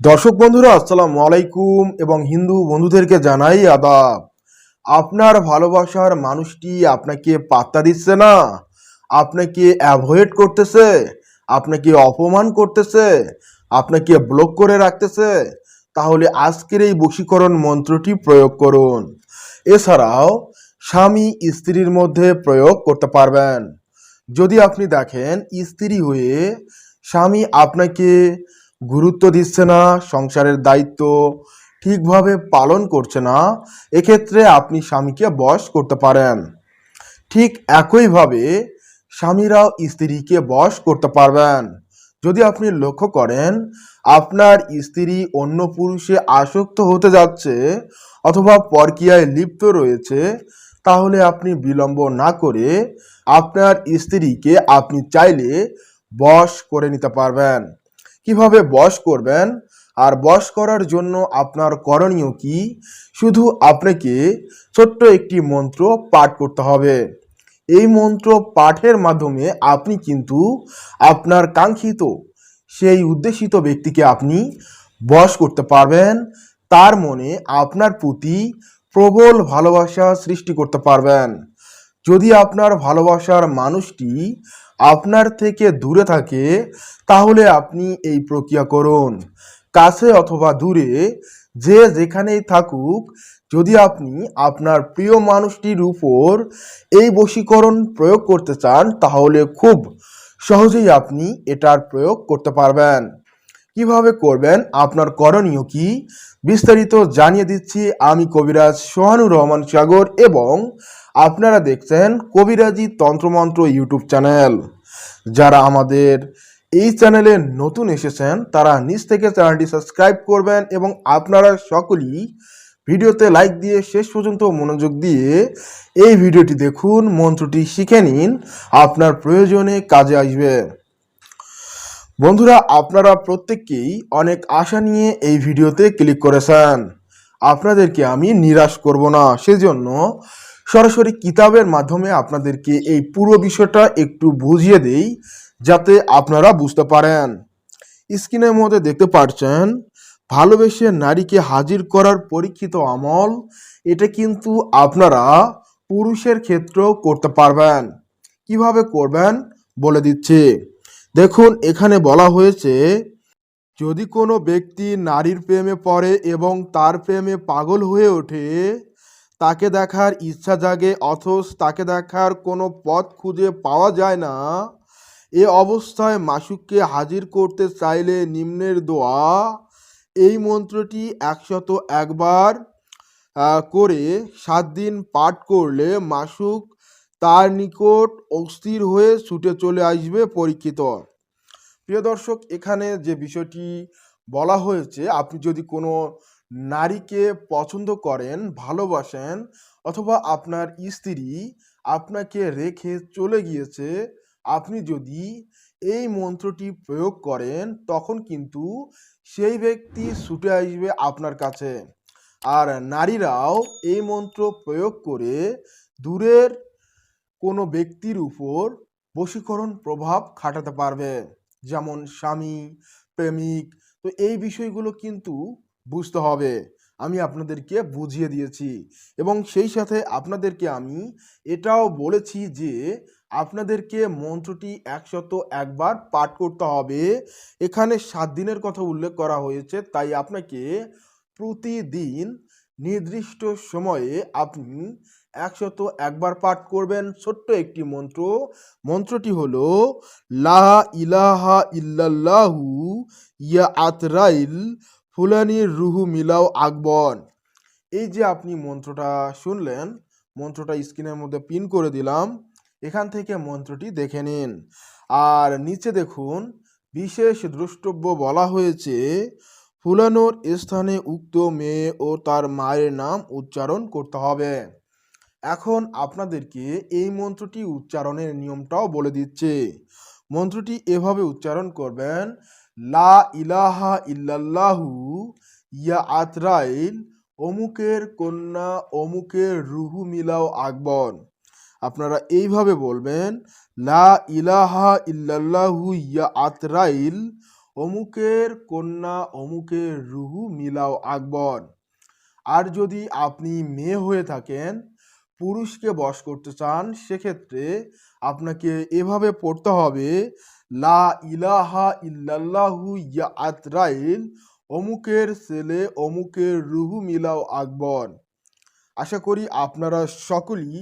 দর্শক বন্ধুরা, আসসালামু আলাইকুম এবং হিন্দু বন্ধুদেরকে জানাই আদাব। আপনার ভালোবাসার মানুষটি আপনাকে পাত্তা দিচ্ছে না, আপনাকে অ্যাভয়েড করতেছে, আপনাকে অপমান করতেছে, আপনাকে ব্লক করে রাখতেছে, তাহলে আজকের এই বশীকরণ মন্ত্রটি প্রয়োগ করুন। এছাড়াও, স্বামী স্ত্রীর মধ্যে প্রয়োগ করতে পারবেন। যদি আপনি দেখেন, স্ত্রী হয়ে স্বামী আপনাকে গুরুত্ব দিচ্ছে না, সংসারের দায়িত্ব ঠিকভাবে পালন করছে না, এক্ষেত্রে আপনি স্বামীকে বশ করতে পারেন। ঠিক একইভাবে স্বামীরাও স্ত্রীকে বশ করতে পারবেন। যদি আপনি লক্ষ্য করেন, আপনার স্ত্রী অন্য পুরুষে আসক্ত হতে যাচ্ছে অথবা পরকীয়ায় লিপ্ত রয়েছে, তাহলে আপনি বিলম্ব না করে আপনার স্ত্রীকে আপনি চাইলে বশ করে নিতে পারবেন। কীভাবে বস করবেন? আর বশ করার জন্য আপনার করণীয় কি? শুধু আপনাকে ছোট্ট একটি মন্ত্র পাঠ করতে হবে। এই মন্ত্র পাঠের মাধ্যমে আপনি কিন্তু আপনার কাঙ্ক্ষিত, সেই উদ্দেশিত ব্যক্তিকে আপনি বশ করতে পারবেন। তার মনে আপনার প্রতি প্রবল ভালোবাসা সৃষ্টি করতে পারবেন। যদি আপনার ভালোবাসার মানুষটি আপনার থেকে দূরে থাকে, তাহলে আপনি এই প্রক্রিয়া করুন। কাছে অথবা দূরে, যে যেখানেই থাকুক, যদি আপনি আপনার প্রিয় মানুষটির উপর এই বশীকরণ প্রয়োগ করতে চান, তাহলে খুব সহজেই আপনি এটার প্রয়োগ করতে পারবেন। কীভাবে করবেন? আপনার করণীয় কি? বিস্তারিত জানিয়ে দিচ্ছি আমি কবিরাজ সোহানুর রহমান সাগর এবং আপনারা দেখছেন কবিরাজি তন্ত্রমন্ত্র ইউটিউব চ্যানেল। যারা আমাদের এই চ্যানেলে নতুন এসেছেন, তারা নিচ থেকে চ্যানেলটি সাবস্ক্রাইব করবেন এবং আপনারা সকলেই ভিডিওতে লাইক দিয়ে শেষ পর্যন্ত মনোযোগ দিয়ে এই ভিডিওটি দেখুন, মন্ত্রটি শিখে নিন। আপনার প্রয়োজনে কাজে আসবে। বন্ধুরা, আপনারা প্রত্যেককেই অনেক আশা নিয়ে এই ভিডিওতে ক্লিক করেছেন। আপনাদেরকে আমি নিরাশ করব না। সেজন্য সরাসরি কিতাবের মাধ্যমে আপনাদেরকে এই পুরো বিষয়টা একটু বুঝিয়ে দেই, যাতে আপনারা বুঝতে পারেন। স্ক্রিনের মধ্যে দেখতে পাচ্ছেন, ভালোবেসে নারীকে হাজির করার পরীক্ষিত আমল, এটা কিন্তু আপনারা পুরুষের ক্ষেত্রেও করতে পারবেন। কীভাবে করবেন বলে দিচ্ছি। দেখুন, এখানে বলা হয়েছে, যদি কোনো ব্যক্তি নারীর প্রেমে পড়ে এবং তার প্রেমে পাগল হয়ে ওঠে, তাকে দেখার ইচ্ছা জাগে অথচ তাকে দেখার কোনো পথ খুঁজে পাওয়া যায় না। এ অবস্থায় মাসুককে হাজির করতে চাইলে নিম্নের দোয়া, এই মন্ত্রটি একশত একবার করে সাত দিন পাঠ করলে মাসুক তার নিকট অস্থির হয়ে ছুটে চলে আসবে পরীক্ষিত। প্রিয় দর্শক, এখানে যে বিষয়টি বলা হয়েছে, আপনি যদি কোনো নারীকে পছন্দ করেন, ভালোবাসেন, অথবা আপনার স্ত্রী আপনাকে রেখে চলে গিয়েছে, আপনি যদি এই মন্ত্রটি প্রয়োগ করেন, তখন কিন্তু সেই ব্যক্তি ছুটে আসবে আপনার কাছে। আর নারীরাও এই মন্ত্র প্রয়োগ করে দূরের কোনো ব্যক্তির উপর বশীকরণ প্রভাব খাটাতে পারবে। যেমন স্বামী, প্রেমিক, তো এই বিষয়গুলো কিন্তু বুঝতে হবে। আমি আপনাদেরকে বুঝিয়ে দিয়েছি এবং সেই সাথে আপনাদেরকে আমি এটাও বলেছি যে আপনাদেরকে মন্ত্রটি একশত একবার পাঠ করতে হবে। এখানে সাত দিনের কথা উল্লেখ করা হয়েছে, তাই আপনাকে প্রতিদিন নির্দিষ্ট সময়ে আপনি একশত একবার পাঠ করবেন। ছোট্ট একটি মন্ত্র। মন্ত্রটি হলো, লা ইলাহা ইল্লাল্লাহু ইয়া আতরাইল ফুলানির রুহু মিলাও আকবর। এই যে আপনি মন্ত্রটা শুনলেন, মন্ত্রটা স্ক্রিনের মধ্যে পিন করে দিলাম, এখান থেকে মন্ত্রটি দেখে নিন। আর নিচে দেখুন, বিশেষ দ্রষ্টব্য বলা হয়েছে ফুলানোর স্থানে উক্ত মেয়ে ও তার মায়ের নাম উচ্চারণ করতে হবে। এখন আপনাদেরকে এই মন্ত্রটি উচ্চারণের নিয়মটাও বলে দিচ্ছে। মন্ত্রটি এভাবে উচ্চারণ করবেন, লা ইলাহা ইল্লাল্লাহু ইয়া আতরাইল অমুকের কন্যা, অমুকের রুহু মিলাও আকবর। আপনারা এইভাবে বলবেন, লা ইলাহা ইল্লাল্লাহু ইয়া আতরাইল অমুকের কন্যা, অমুকের রুহু মিলাও আকবর। আর যদি আপনি মেয়ে হয়ে থাকেন, পুরুষকে বশ করতে চান, সেক্ষেত্রে আপনাকে এভাবে পড়তে হবে, লা ইলাহা ইল্লাল্লাহু ইয়া আতরাইল, অমুকের ছেলে, অমুকের রুহু মিলাও আকবর। আশা করি আপনারা সকলেই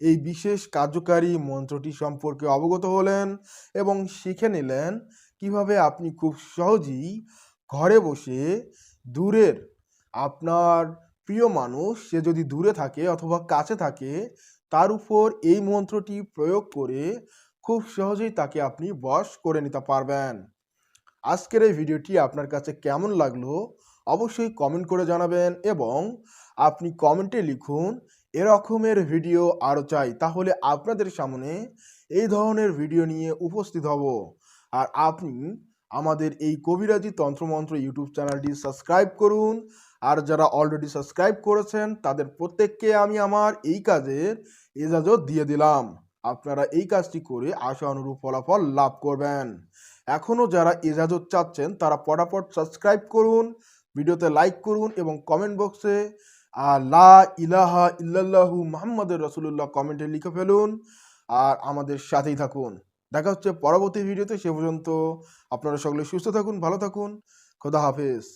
এই বিশেষ কার্যকারী মন্ত্রটি সম্পর্কে অবগত হলেন এবং শিখে নিলেন। কীভাবে আপনি খুব সহজেই ঘরে বসে দূরের আপনার প্রিয় মানুষ, সে যদি দূরে থাকে অথবা কাছে থাকে, তার উপর এই মন্ত্রটি প্রয়োগ করে খুব সহজেই তাকে আপনি বশ করে নিতে পারবেন। আজকের এই ভিডিওটি আপনার কাছে কেমন লাগল, অবশ্যই কমেন্ট করে জানাবেন এবং আপনি কমেন্টে লিখুন, এরকমের ভিডিও আরও চাই, তাহলে আপনাদের সামনে এই ধরনের ভিডিও নিয়ে উপস্থিত হব। আর আপনি আমাদের এই কবিরাজি তন্ত্রমন্ত্র ইউটিউব চ্যানেলটি সাবস্ক্রাইব করুন। আর যারা অলরেডি সাবস্ক্রাইব করেছেন, তাদের প্রত্যেককে আমি আমার এই কাজের এজাজত দিয়ে দিলাম। আপনারা এই কাজটি করে আশা অনুরূপ ফলাফল লাভ করবেন। এখনও যারা এজাজত চাচ্ছেন, তারা পটাপট সাবস্ক্রাইব করুন, ভিডিওতে লাইক করুন এবং কমেন্ট বক্সে লা ইলাহা ইল্লাল্লাহু মুহাম্মাদুর রাসূলুল্লাহ কমেন্টে লিখে ফেলুন। আর আমাদের সাথেই থাকুন। দেখা হচ্ছে পরবর্তী ভিডিওতে সে পর্যন্ত আপনারা সকলে সুস্থ থাকুন ভালো থাকুন খোদা হাফেজ।